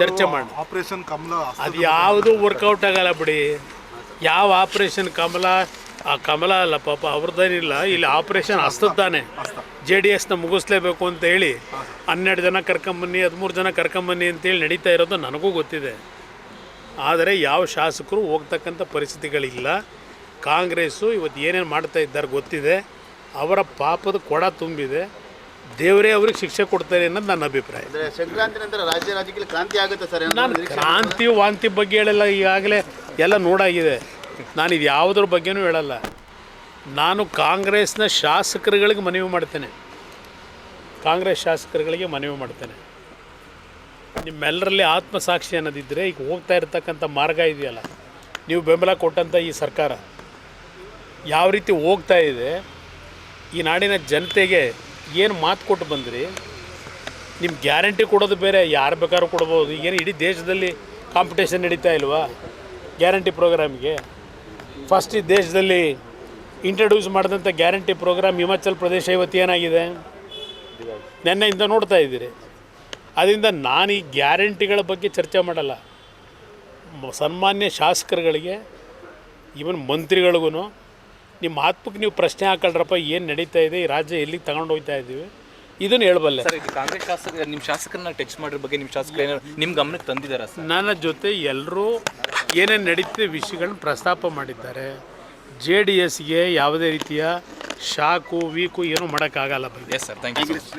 ಚರ್ಚೆ ಮಾಡಿ. ಆಪರೇಷನ್ ಕಮಲ ಅದು ಯಾವುದು ವರ್ಕೌಟ್ ಆಗಲ್ಲ ಬಿಡಿ. ಯಾವ ಆಪರೇಷನ್ ಕಮಲ ಆ ಕಮಲ ಅಲ್ಲ ಪಾಪ ಅವ್ರದ್ದೇನಿಲ್ಲ. ಇಲ್ಲಿ ಆಪರೇಷನ್ ಹಸ್ತದ್ದಾನೆ ಹಸ್ತ. ಜೆ ಡಿ ಎಸ್ನ ಮುಗಿಸ್ಲೇಬೇಕು ಅಂತ ಹೇಳಿ ಹನ್ನೆರಡು ಜನ ಕರ್ಕೊಂಬನ್ನಿ ಹದಿಮೂರು ಜನ ಕರ್ಕೊಂಬನ್ನಿ ಅಂತೇಳಿ ನಡೀತಾ ಇರೋದು ನನಗೂ ಗೊತ್ತಿದೆ. ಆದರೆ ಯಾವ ಶಾಸಕರು ಹೋಗ್ತಕ್ಕಂಥ ಪರಿಸ್ಥಿತಿಗಳಿಲ್ಲ. ಕಾಂಗ್ರೆಸ್ಸು ಇವತ್ತು ಏನೇನು ಮಾಡ್ತಾ ಇದ್ದಾರೆ ಗೊತ್ತಿದೆ. ಅವರ ಪಾಪದ ಕೊಡ ತುಂಬಿದೆ. ದೇವರೇ ಅವ್ರಿಗೆ ಶಿಕ್ಷೆ ಕೊಡ್ತಾರೆ ಅನ್ನೋದು ನನ್ನ ಅಭಿಪ್ರಾಯ. ಅಂದ್ರೆ ಸಂಕ್ರಾಂತಿ ನಂತರ ರಾಜ್ಯ ರಾಜಕೀಯ ಕ್ರಾಂತಿ ಆಗುತ್ತೆ ಸರ್ ನಾನು ನಿರೀಕ್ಷೆ ಕ್ರಾಂತಿ ವಾಂತಿ ಬಗ್ಗೆ ಹೇಳಲ್ಲ ಈಗಾಗಲೇ ಎಲ್ಲ ನೋಡಾಗಿದೆ. ನಾನು ಇದು ಯಾವುದ್ರ ಬಗ್ಗೆನೂ ಹೇಳಲ್ಲ. ನಾನು ಕಾಂಗ್ರೆಸ್ನ ಶಾಸಕರುಗಳಿಗೆ ಮನವಿ ಮಾಡ್ತೇನೆ. ಕಾಂಗ್ರೆಸ್ ಶಾಸಕರುಗಳಿಗೆ ಮನವಿ ಮಾಡ್ತೇನೆ. ನಿಮ್ಮೆಲ್ಲರಲ್ಲಿ ಆತ್ಮಸಾಕ್ಷಿ ಅನ್ನೋದಿದ್ದರೆ ಈಗ ಹೋಗ್ತಾ ಇರತಕ್ಕಂಥ ಮಾರ್ಗ ಇದೆಯಲ್ಲ. ನೀವು ಬೆಂಬಲ ಕೊಟ್ಟಂಥ ಈ ಸರ್ಕಾರ. ಯಾವ ರೀತಿ ಹೋಗ್ತಾ ಇದೆ ಈ ನಾಡಿನ ಜನತೆಗೆ ಏನು ಮಾತು ಕೊಟ್ಟು ಬಂದ್ರಿ? ನಿಮ್ಮ ಗ್ಯಾರಂಟಿ ಕೊಡೋದು ಬೇರೆ, ಯಾರು ಬೇಕಾದ್ರೂ ಕೊಡ್ಬೋದು. ಏನು ಇಡೀ ದೇಶದಲ್ಲಿ ಕಾಂಪಿಟೇಷನ್ ನಡೀತಾ ಇಲ್ವಾ? ಗ್ಯಾರಂಟಿ ಪ್ರೋಗ್ರಾಮ್ಗೆ ಫಸ್ಟ್ ಈ ದೇಶದಲ್ಲಿ ಇಂಟ್ರಡ್ಯೂಸ್ ಮಾಡಿದಂಥ ಗ್ಯಾರಂಟಿ ಪ್ರೋಗ್ರಾಮ್ ಹಿಮಾಚಲ್ ಪ್ರದೇಶ ಇವತ್ತು ಏನಾಗಿದೆ? ನೆನ್ನೆಯಿಂದ ನೋಡ್ತಾ ಇದ್ದೀರಿ. ಅದರಿಂದ ನಾನು ಈ ಗ್ಯಾರಂಟಿಗಳ ಬಗ್ಗೆ ಚರ್ಚೆ ಮಾಡಲ್ಲ. ಸನ್ಮಾನ್ಯ ಶಾಸಕರುಗಳಿಗೆ ಇವನ್ ಮಂತ್ರಿಗಳಿಗೂ ನಿಮ್ಮ ಆತ್ಮಕ್ಕೆ ನೀವು ಪ್ರಶ್ನೆ ಹಾಕಲ್ರಪ್ಪ ಏನು ನಡೀತಾ ಇದೆ ಈ ರಾಜ್ಯ ಎಲ್ಲಿಗೆ ತಗೊಂಡು ಹೋಗ್ತಾ ಇದ್ದೀವಿ ಇದನ್ನು ಹೇಳಬಲ್ಲೆ. ಸರ್ ಇದು ಕಾಂಗ್ರೆಸ್ ಶಾಸಕ ನಿಮ್ಮ ಶಾಸಕರನ್ನ ಟಚ್ ಮಾಡಿರೋ ಬಗ್ಗೆ ನಿಮ್ಮ ಶಾಸಕರು ಏನಾದ್ರು ನಿಮ್ಮ ಗಮನಕ್ಕೆ ತಂದಿದ್ದಾರೆ ಸರ್? ನನ್ನ ಜೊತೆ ಎಲ್ಲರೂ ಏನೇನು ನಡೀತಿದೆ ವಿಷಯಗಳನ್ನ ಪ್ರಸ್ತಾಪ ಮಾಡಿದ್ದಾರೆ. ಜೆ ಡಿ ಎಸ್ಗೆ ಯಾವುದೇ ರೀತಿಯ ಶಾಕು ವೀಕು ಏನೂ ಮಾಡೋಕ್ಕಾಗಲ್ಲ ಬಗ್ಗೆ ಎಸ್ ಸರ್ ಥ್ಯಾಂಕ್ ಯು